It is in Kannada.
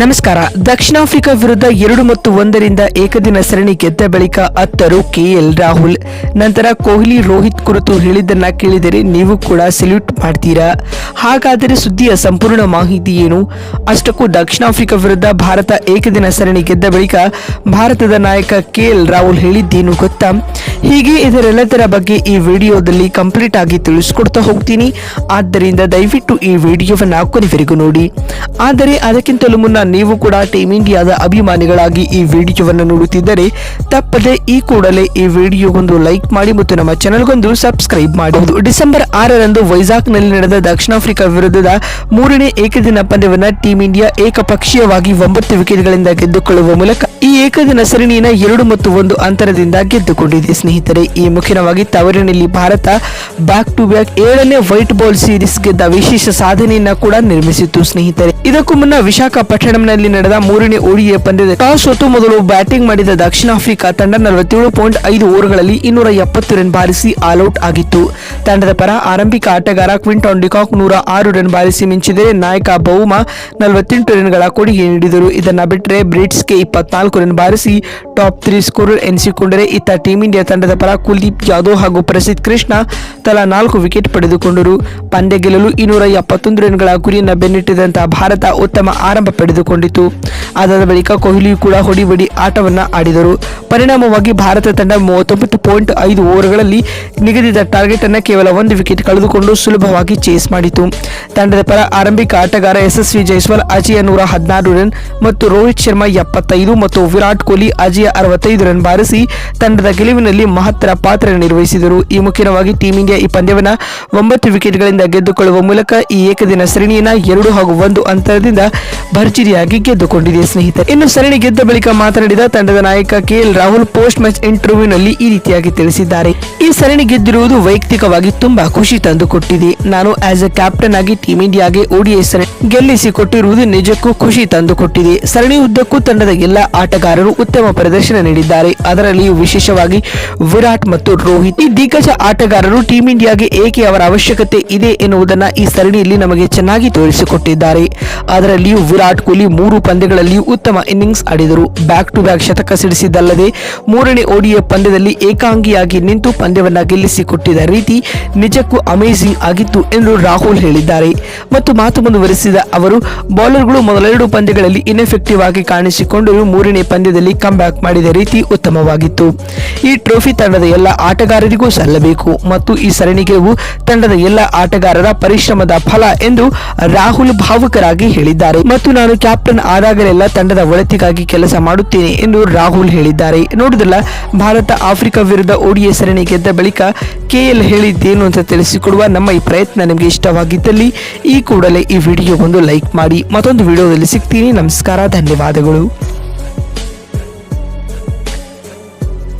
ನಮಸ್ಕಾರ. ದಕ್ಷಿಣ ಆಫ್ರಿಕಾ ವಿರುದ್ಧ ಎರಡು ಮತ್ತು ಒಂದರಿಂದ ಏಕದಿನ ಸರಣಿ ಗೆದ್ದ ಬಳಿಕ ಅತ್ತರು ಕೆಎಲ್ ರಾಹುಲ್, ನಂತರ ಕೊಹ್ಲಿ ರೋಹಿತ್ ಕುರಿತು ಹೇಳಿದ್ದನ್ನ ಕೇಳಿದರೆ ನೀವು ಕೂಡ ಸೆಲ್ಯೂಟ್ ಮಾಡ್ತೀರಾ? ಹಾಗಾದರೆ ಸುದ್ದಿಯ ಸಂಪೂರ್ಣ ಮಾಹಿತಿ ಏನು? ಅಷ್ಟಕ್ಕೂ ದಕ್ಷಿಣ ಆಫ್ರಿಕಾ ವಿರುದ್ಧ ಭಾರತ ಏಕದಿನ ಸರಣಿ ಗೆದ್ದ ಬಳಿಕ ಭಾರತದ ನಾಯಕ ಕೆಎಲ್ ರಾಹುಲ್ ಹೇಳಿದ್ದೇನು ಗೊತ್ತಾ? ಹೀಗೆ ಇದರೆಲ್ಲದರ ಬಗ್ಗೆ ಈ ವಿಡಿಯೋದಲ್ಲಿ ಕಂಪ್ಲೀಟ್ ಆಗಿ ತಿಳಿಸ್ಕೊಡ್ತಾ ಹೋಗ್ತೀನಿ. ಆದ್ದರಿಂದ ದಯವಿಟ್ಟು ಈ ವಿಡಿಯೋವನ್ನು ಕೊನೆವರೆಗೂ ನೋಡಿ. ಆದರೆ ಅದಕ್ಕಿಂತಲೂ ಮುನ್ನ ನೀವು ಕೂಡ ಟೀಮ್ ಇಂಡಿಯಾದ ಅಭಿಮಾನಿಗಳಾಗಿ ಈ ವಿಡಿಯೋವನ್ನು ನೋಡುತ್ತಿದ್ದರೆ ತಪ್ಪದೆ ಈ ಕೂಡಲೇ ಈ ವಿಡಿಯೋಗೊಂದು ಲೈಕ್ ಮಾಡಿ ಮತ್ತು ನಮ್ಮ ಚಾನಲ್ಗೊಂದು ಸಬ್ಸ್ಕ್ರೈಬ್ ಮಾಡಬಹುದು ಡಿಸೆಂಬರ್ ಆರರಂದು ವೈಜಾಗ್ನಲ್ಲಿ ನಡೆದ ದಕ್ಷಿಣ ಆಫ್ರಿಕಾ ವಿರುದ್ಧದ ಮೂರನೇ ಏಕದಿನ ಪಂದ್ಯವನ್ನು ಟೀಮ್ ಇಂಡಿಯಾ ಏಕಪಕ್ಷೀಯವಾಗಿ ಒಂಬತ್ತು ವಿಕೆಟ್ಗಳಿಂದ ಗೆದ್ದುಕೊಳ್ಳುವ ಮೂಲಕ ಈ ಏಕದಿನ ಸರಣಿಯನ್ನ ಎರಡು ಮತ್ತು ಒಂದು ಅಂತರದಿಂದ ಗೆದ್ದುಕೊಂಡಿದೆ. ಸ್ನೇಹಿತರೆ, ಈ ಮುಖ್ಯವಾಗಿ ತವರಿನಲ್ಲಿ ಭಾರತ ಬ್ಯಾಕ್ ಟು ಬ್ಯಾಕ್ ಏಳನೇ ವೈಟ್ ಬಾಲ್ ಸೀರೀಸ್ ಗೆದ್ದ ವಿಶೇಷ ಸಾಧನೆಯನ್ನ ಕೂಡ ನಿರ್ಮಿಸಿತ್ತು. ಸ್ನೇಹಿತರೆ, ಇದಕ್ಕೂ ಮುನ್ನ ವಿಶಾಖಪಟ್ಟಣಂನಲ್ಲಿ ನಡೆದ ಮೂರನೇ ಓಡಿಎ ಪಂದ್ಯದ ಟಾಸ್ ಹೊತ್ತು ಮೊದಲು ಬ್ಯಾಟಿಂಗ್ ಮಾಡಿದ ದಕ್ಷಿಣ ಆಫ್ರಿಕಾ ತಂಡ ನಲವತ್ತೇಳು ಪಾಯಿಂಟ್ ಐದು ಓವರ್ಗಳಲ್ಲಿ ಇನ್ನೂರ ಎಪ್ಪತ್ತು ರನ್ ಬಾರಿಸಿ ಆಲ್ಔಟ್ ಆಗಿತ್ತು. ತಂಡದ ಪರ ಆರಂಭಿಕ ಆಟಗಾರ ಕ್ವಿಂಟಾನ್ ಡಿಕಾಕ್ ನೂರ ಆರು ರನ್ ಬಾರಿಸಿ ಮಿಂಚಿದರೆ ನಾಯಕ ಬೌಮಾ ನಲವತ್ತೆಂಟು ರನ್ಗಳ ಕೊಡುಗೆ ನೀಡಿದರು. ಇದನ್ನು ಬಿಟ್ಟರೆ ಬ್ರಿಟ್ಸ್ಗೆ ಇಪ್ಪತ್ನಾಲ್ಕು ರನ್ ಬಾರಿಸಿ ಟಾಪ್ ತ್ರೀ ಸ್ಕೋರರ್ ಎನಿಸಿಕೊಂಡರೆ ಇತ್ತ ಟೀಂ ಇಂಡಿಯಾ ತಂಡದ ಪರ ಕುಲ್ದೀಪ್ ಯಾದವ್ ಹಾಗೂ ಪ್ರಸಿದ್ಧ ಕೃಷ್ಣ ತಲಾ ನಾಲ್ಕು ವಿಕೆಟ್ ಪಡೆದುಕೊಂಡರು. ಪಂದ್ಯ ಗೆಲ್ಲಲು ಇನ್ನೂರ ಎಪ್ಪತ್ತೊಂದು ರನ್ಗಳ ಗುರಿಯನ್ನು ಬೆನ್ನಿಟ್ಟಿದಂತಹ ಭಾರತ ಉತ್ತಮ ಆರಂಭ ಪಡೆದುಕೊಂಡಿತು ಅದಾದ ಬಳಿಕ ಕೊಹ್ಲಿ ಕೂಡ ಹೊಡಿಬಡಿ ಆಟವನ್ನ ಆಡಿದರು. ಪರಿಣಾಮವಾಗಿ ಭಾರತ ತಂಡ ಮೂವತ್ತೊಂಬತ್ತು ಪಾಯಿಂಟ್ ಐದು ಓವರ್ಗಳಲ್ಲಿ ನಿಗದಿತ ಟಾರ್ಗೆಟ್ ಅನ್ನು ಕೇವಲ ಒಂದು ವಿಕೆಟ್ ಕಳೆದುಕೊಂಡು ಸುಲಭವಾಗಿ ಚೇಸ್ ಮಾಡಿತು. ತಂಡದ ಪರ ಆರಂಭಿಕ ಆಟಗಾರ ಯಶಸ್ವಿ ಜೈಸ್ವಾಲ್, ಅಜಯ ನೂರ ಹದಿನಾರು ರನ್ ಮತ್ತು ರೋಹಿತ್ ಶರ್ಮಾ ಎಪ್ಪತ್ತೈದು ಮತ್ತು ವಿರಾಟ್ ಕೊಹ್ಲಿ, ಅಜಯ ಅರವತ್ತೈದು ರನ್ ಬಾರಿಸಿ ತಂಡದ ಗೆಲುವಿನಲ್ಲಿ ಮಹತ್ತರ ಪಾತ್ರ ನಿರ್ವಹಿಸಿದರು. ಈ ಮುಖ್ಯವಾಗಿ ಟೀಂ ಇಂಡಿಯಾ ಈ ಪಂದ್ಯವನ್ನ ಒಂಬತ್ತು ವಿಕೆಟ್ಗಳಿಂದ ಗೆದ್ದುಕೊಳ್ಳುವ ಮೂಲಕ ಈ ಏಕದಿನ ಶ್ರೇಣಿಯನ್ನ ಎರಡು ಹಾಗೂ ಒಂದು ಅಂತರದಿಂದ ಭರ್ಜರಿಯಾಗಿ ಗೆದ್ದುಕೊಂಡಿದೆ ಸ್ನೇಹಿತರೆ. ಇನ್ನು ಸರಣಿ ಗೆದ್ದ ಬಳಿಕ ಮಾತನಾಡಿದ ತಂಡದ ನಾಯಕ ಕೆಎಲ್ ರಾಹುಲ್ ಪೋಸ್ಟ್ ಮ್ಯಾಚ್ ಇಂಟರ್ವ್ಯೂನಲ್ಲಿ ಈ ರೀತಿಯಾಗಿ ತಿಳಿಸಿದ್ದಾರೆ. ಈ ಸರಣಿ ಗೆದ್ದಿರುವುದು ವೈಯಕ್ತಿಕವಾಗಿ ತುಂಬಾ ಖುಷಿ ತಂದುಕೊಟ್ಟಿದೆ. ನಾನು ಆಸ್ ಎ ಕ್ಯಾಪ್ಟನ್ ಆಗಿ ಟೀಮ್ ಇಂಡಿಯಾಗೆ ಓಡಿಐ ಸರಣಿ ಗೆಲ್ಲಿಸಿ ಕೊಟ್ಟಿರುವುದು ನಿಜಕ್ಕೂ ಖುಷಿ ತಂದುಕೊಟ್ಟಿದೆ. ಸರಣಿ ಉದ್ದಕ್ಕೂ ತಂಡದ ಎಲ್ಲ ಆಟಗಾರರು ಉತ್ತಮ ಪ್ರದರ್ಶನ ನೀಡಿದ್ದಾರೆ. ಅದರಲ್ಲಿಯೂ ವಿಶೇಷವಾಗಿ ವಿರಾಟ್ ಮತ್ತು ರೋಹಿತ್. ಈ ದಿಗ್ಗಜ ಆಟಗಾರರು ಟೀಂ ಇಂಡಿಯಾಗೆ ಏಕೆ ಅವರ ಅವಶ್ಯಕತೆ ಇದೆ ಎನ್ನುವುದನ್ನು ಈ ಸರಣಿಯಲ್ಲಿ ನಮಗೆ ಚೆನ್ನಾಗಿ ತೋರಿಸಿಕೊಟ್ಟಿದ್ದಾರೆ. ಅದರಲ್ಲಿಯೂ ವಿರಾಟ್ ಕೊಹ್ಲಿ ಮೂರು ಪಂದ್ಯಗಳಲ್ಲಿ ಉತ್ತಮ ಇನ್ನಿಂಗ್ಸ್ ಆಡಿದರು. ಬ್ಯಾಕ್ ಟು ಬ್ಯಾಕ್ ಶತಕ ಸಿಡಿಸಿದ್ದಲ್ಲದೆ ಮೂರನೇ ಓಡಿಯ ಪಂದ್ಯದಲ್ಲಿ ಏಕಾಂಗಿಯಾಗಿ ನಿಂತು ಪಂದ್ಯವನ್ನು ಗೆಲ್ಲಿಸಿಕೊಟ್ಟಿದ್ದ ರೀತಿ ನಿಜಕ್ಕೂ ಅಮೇಜಿಂಗ್ ಆಗಿತ್ತು ಎಂದು ರಾಹುಲ್ ಹೇಳಿದ್ದಾರೆ. ಮತ್ತು ಮಾತು ಮುಂದುವರೆಸಿದ ಅವರು ಬೌಲರ್ಗಳು ಮೊದಲೆರಡು ಪಂದ್ಯಗಳಲ್ಲಿ ಇನ್ಎಫೆಕ್ಟಿವ್ ಆಗಿ ಕಾಣಿಸಿಕೊಂಡರೂ ಮೂರನೇ ಪಂದ್ಯದಲ್ಲಿ ಬ್ಯಾಕ್ ಮಾಡಿದ ರೀತಿ ಉತ್ತಮವಾಗಿತ್ತು. ಈ ಟ್ರೋಫಿ ತಂಡದ ಎಲ್ಲ ಆಟಗಾರರಿಗೂ ಸಲ್ಲಬೇಕು ಮತ್ತು ಈ ಸರಣಿ ಗೆಲುವು ತಂಡದ ಎಲ್ಲ ಆಟಗಾರರ ಪರಿಶ್ರಮದ ಫಲ ಎಂದು ರಾಹುಲ್ ಭಾವುಕರಾಗಿ ಹೇಳಿದ್ದಾರೆ. ಮತ್ತು ನಾನು ಕ್ಯಾಪ್ಟನ್ ಆದಾಗಲೆಲ್ಲ ತಂಡದ ಒಳತಿಗಾಗಿ ಕೆಲಸ ಮಾಡುತ್ತೇನೆ ಎಂದು ರಾಹುಲ್ ಹೇಳಿದ್ದಾರೆ. ನೋಡಿದ್ರಲ್ಲ, ಭಾರತ ಆಫ್ರಿಕಾ ವಿರುದ್ಧ ಓಡಿಯ ಸರಣಿ ಗೆದ್ದ ಬಳಿಕ ಕೆಎಲ್ ಹೇಳಿದ್ದೇನು ಅಂತ ತಿಳಿಸಿಕೊಡುವ ನಮ್ಮ ಈ ಪ್ರಯತ್ನ ನಿಮಗೆ ಇಷ್ಟವಾಗಿದ್ದಲ್ಲಿ, ಈ ಕೂಡಲೇ ಈ ವಿಡಿಯೋ ಲೈಕ್ ಮಾಡಿ, ಮತ್ತೊಂದು ವಿಡಿಯೋದಲ್ಲಿ ಸಿಗ್ತೀನಿ. ನಮಸ್ಕಾರ, ಧನ್ಯವಾದಗಳು.